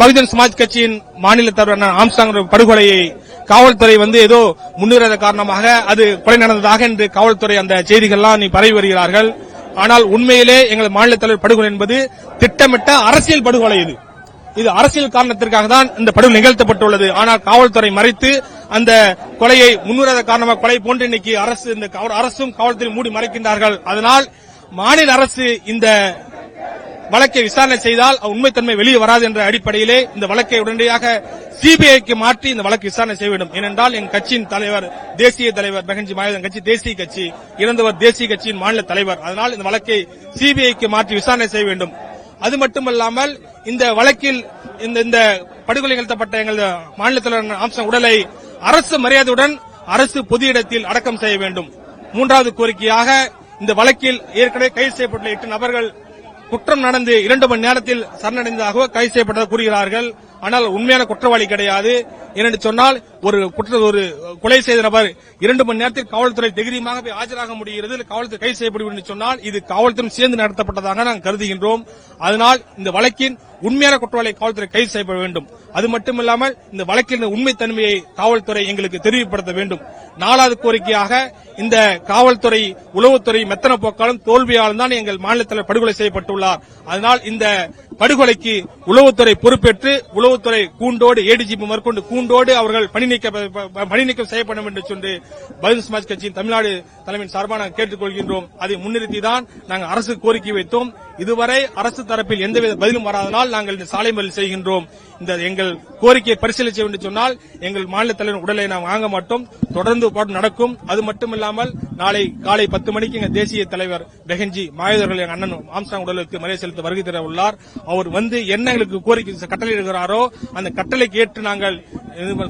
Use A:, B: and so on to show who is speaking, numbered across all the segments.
A: பகுஜன் சமாஜ் கட்சியின் மாநில தலைவரான ஆம்சாங் படுகொலையை காவல்துறை வந்து ஏதோ முன்னுரித காரணமாக அது கொலை நடந்ததாக என்று காவல்துறை அந்த செய்திகள்லாம் நீ பரவி வருகிறார்கள். ஆனால் உண்மையிலே எங்கள் மாநில தலைவர் படுகொலை என்பது திட்டமிட்ட அரசியல் படுகொலை இது. இது அரசியல் காரணத்திற்காக தான் இந்த படுகொலை நிகழ்த்தப்பட்டுள்ளது. ஆனால் காவல்துறை மறைத்து அந்த கொலையை முன்னுறாத காரணமாக கொலை போன்று இன்னைக்கு அரசு இந்த அரசும் காவல்துறை மூடி மறைக்கின்றார்கள். அதனால் மாநில அரசு இந்த வழக்கை விசாரணை செய்தால் உண்மைத்தன்மை வெளியே வராது என்ற அடிப்படையிலே இந்த வழக்கை உடனடியாக சிபிஐக்கு மாற்றி இந்த வழக்கு விசாரணை செய்ய வேண்டும். ஏனென்றால் என் கட்சியின் தலைவர் தேசிய தலைவர் பெகஞ்சி மாயதன் கட்சி தேசிய கட்சி இறந்தவர் தேசிய கட்சியின் மாநில தலைவர். அதனால் இந்த வழக்கை சிபிஐக்கு மாற்றி விசாரணை செய்ய வேண்டும். அது மட்டுமல்லாமல் இந்த வழக்கில் இந்த இந்த படுகொலை நிகழ்த்தப்பட்ட எங்கள் மாநில தலைவர் அம்சம் உடலை அரசு மரியாதையுடன் அரசு பொது இடத்தில் அடக்கம் செய்ய வேண்டும். மூன்றாவது கோரிக்கையாக இந்த வழக்கில் ஏற்கனவே கைது செய்யப்பட்டுள்ள எட்டு நபர்கள் குற்றம் நடந்து இரண்டு மணி நேரத்தில் சரணடைந்ததாக கைது செய்யப்பட்டதாக கூறுகிறார்கள். ஆனால் உண்மையான குற்றவாளி கிடையாது. ஏனென்று சொன்னால் ஒரு குற்ற ஒரு கொலை செய்த நபர் இரண்டு மணி நேரத்தில் காவல்துறை தைரியமாக போய் ஆஜராக முடிகிறது. காவல்துறை கைது செய்யப்படும் என்று சொன்னால் இது காவல்துறை சேர்ந்து நடத்தப்பட்டதாக நாங்கள் கருதுகின்றோம். அதனால் இந்த வழக்கின் உண்மையான குற்றவாளி காவல்துறை கைது செய்யப்பட வேண்டும். அது மட்டுமில்லாமல் இந்த வழக்கின் உண்மைத்தன்மையை காவல்துறை எங்களுக்கு தெரிவிப்படுத்த வேண்டும். நாலாவது கோரிக்கையாக இந்த காவல்துறை உளவுத்துறை மெத்தன போக்காலும் தோல்வியாலும் தான் எங்கள் மாநிலத்தில் படுகொலை செய்யப்பட்டுள்ளார். அதனால் இந்த படுகொலைக்கு உளவுத்துறை பொறுப்பேற்று உளவுத்துறை கூண்டோடு ஏடிஜிபி மேற்கொண்டு கூண்டோடு அவர்கள் பணி நீக்க பணி நீக்கம் செய்யப்படும் என்று சொல்லி பகுஜன் சமாஜ் கட்சியின் தமிழ்நாடு தலைமையின் சார்பாக நாங்கள் கேட்டுக்கொள்கின்றோம். அதை முன்னிறுத்திதான் நாங்கள் அரசு கோரிக்கை வைத்தோம். இதுவரை அரசு தரப்பில் எந்தவித பதிலும் வராதனால் நாங்கள் இந்த சாலை மறியல் செய்கின்றோம். இந்த எங்கள் கோரிக்கையை பரிசீலிக்க வேண்டும் சொன்னால் எங்கள் மாநில தலைவர் உடலை நாம் வாங்க மாட்டோம். தொடர்ந்து போட்டு நடக்கும். அது மட்டுமில்லாமல் நாளை காலை பத்து மணிக்கு எங்கள் தேசிய தலைவர் பெகஞ்சி மாயதர்கள் எங்கள் அண்ணன் ஆம்சாங் உடலுக்கு மரியாதை செலுத்த வருகை தர உள்ளார். அவர் வந்து என்ன எங்களுக்கு கோரிக்கை கட்டளை எழுகிறாரோ அந்த கட்டளைக்கு ஏற்று நாங்கள்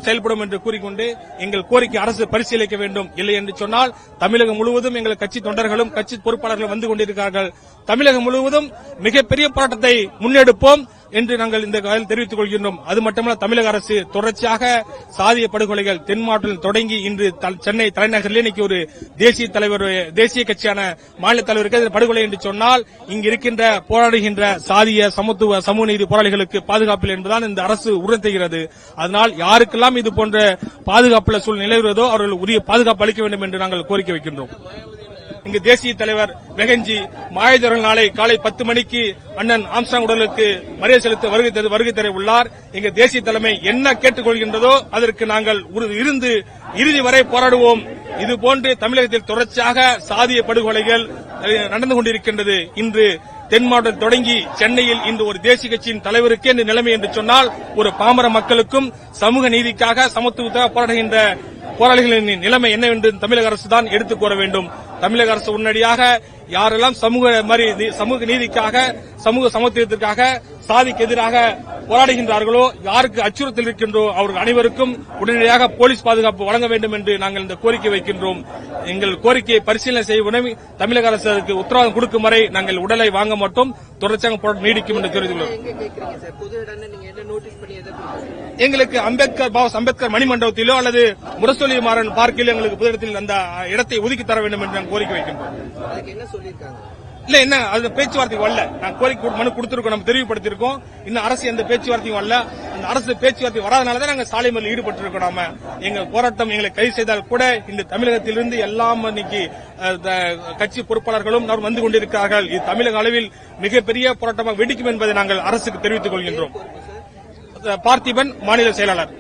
A: செயல்படும் என்று கூறிக்கொண்டு எங்கள் கோரிக்கை அரசு பரிசீலிக்க வேண்டும். இல்லை என்று சொன்னால் தமிழகம் முழுவதும் எங்கள் கட்சி தொண்டர்களும் கட்சி பொறுப்பாளர்களும் வந்து கொண்டிருக்கிறார்கள். தமிழகம் முழுவதும் மிகப்பெரிய போராட்டத்தை முன்னெடுப்போம். என்று நாங்கள் இந்த காலையில் தெரிவித்துக் கொள்கின்றோம். அது மட்டுமல்ல தமிழக அரசு தொடர்ச்சியாக சாதிய படுகொலைகள் தென் மாவட்டத்தில் தொடங்கி இன்று த- சென்னை தலைநகரில் இன்னைக்கு ஒரு தேசிய தலைவர் தேசிய கட்சியான மாநில தலைவருக்கு படுகொலை என்று சொன்னால் இங்கு இருக்கின்ற போராடுகின்ற சாதிய சமத்துவ சமூக நீதி போராளிகளுக்கு பாதுகாப்பில் என்பதால் இந்த அரசு உறுத்துகிறது அதனால் யாருக்கெல்லாம் இது போன்ற பாதுகாப்புள்ள சூழ்நிலை நிலவுகிறதோ அவர்கள் உரிய பாதுகாப்பு அளிக்க வேண்டும் என்று நாங்கள் கோரிக்கை வைக்கின்றோம். இங்கு தேசிய தலைவர் வெகஞ்சி மாயதரன் நாளை காலை பத்து மணிக்கு அண்ணன் ஆம்சாங் உடலுக்கு மரியாதை செலுத்த வருகை தரு- வருகை தர உள்ளார். எங்க தேசிய தலைமை என்ன கேட்டுக்கொள்கின்றதோ அதற்கு நாங்கள் இருந்து இறுதி வரை போராடுவோம். இதுபோன்று தமிழகத்தில் தொடர்ச்சியாக சாதிய படுகொலைகள் நடந்து கொண்டிருக்கின்றது. இன்று தென் மாவட்டம் தொடங்கி சென்னையில் இன்று ஒரு தேசிய கட்சியின் தலைவருக்கே இந்த நிலைமை என்று சொன்னால் ஒரு பாமர மக்களுக்கும் சமூக நீதிக்காக சமத்துவத்தாக போராடுகின்ற போராளிகளின் நிலைமை என்னவென்று தமிழக அரசு தான் எடுத்துக் கூற வேண்டும். தமிழக அரசு உடனடியாக யாரெல்லாம் சமூக சமூக நீதிக்காக சமூக சமத்துவத்திற்காக சாதிக்கு எதிராக போராடுகின்றார்களோ யாருக்கு அச்சுறுத்தல் இருக்கின்றோ அவர்கள் அனைவருக்கும் உடனடியாக போலீஸ் பாதுகாப்பு வழங்க வேண்டும் என்று நாங்கள் இந்த கோரிக்கை வைக்கின்றோம். எங்கள் கோரிக்கையை பரிசீலனை செய்ய உடனே தமிழக அரசு அதற்கு உத்தரவாதம் கொடுக்கும் வரை நாங்கள் உடலை வாங்க மாட்டோம். தொடர்ச்சியாக போராட்டம் நீடிக்கும் என்று தெரிவித்துள்ளோம்? எங்களுக்கு அம்பேத்கர் பாஸ் அம்பேத்கர் மணிமண்டபத்திலோ அல்லது முரசொலி மாறன் பார்க்கிலோ எங்களுக்கு புதிடத்தில் அந்த இடத்தை ஒதுக்கி தர வேண்டும் என்று நாங்கள் கோரிக்கை வைக்கின்றோம். இல்ல என்ன அது பேச்சுவார்த்தைக்கு வரல நான் கோரிக்கை மனு கொடுத்திருக்கோம் நம்ம தெரிவுபடுத்திருக்கோம் இன்னும் அரசு எந்த பேச்சுவார்த்தையும் வரல அந்த அரசு பேச்சுவார்த்தை வராதனால தான் நாங்க சாலை மறியலில் ஈடுபட்டிருக்கோம் நாம எங்க போராட்டம் எங்களை கைது செய்தால் கூட இந்த தமிழகத்திலிருந்து எல்லாம் இன்னைக்கு கட்சி பொறுப்பாளர்களும் வந்து கொண்டிருக்கிறார்கள். இது தமிழக அளவில் மிகப்பெரிய போராட்டமாக வெடிக்கும் என்பதை நாங்கள் அரசுக்கு தெரிவித்துக் கொள்கின்றோம். பார்த்திபன் மாநில செயலாளர்.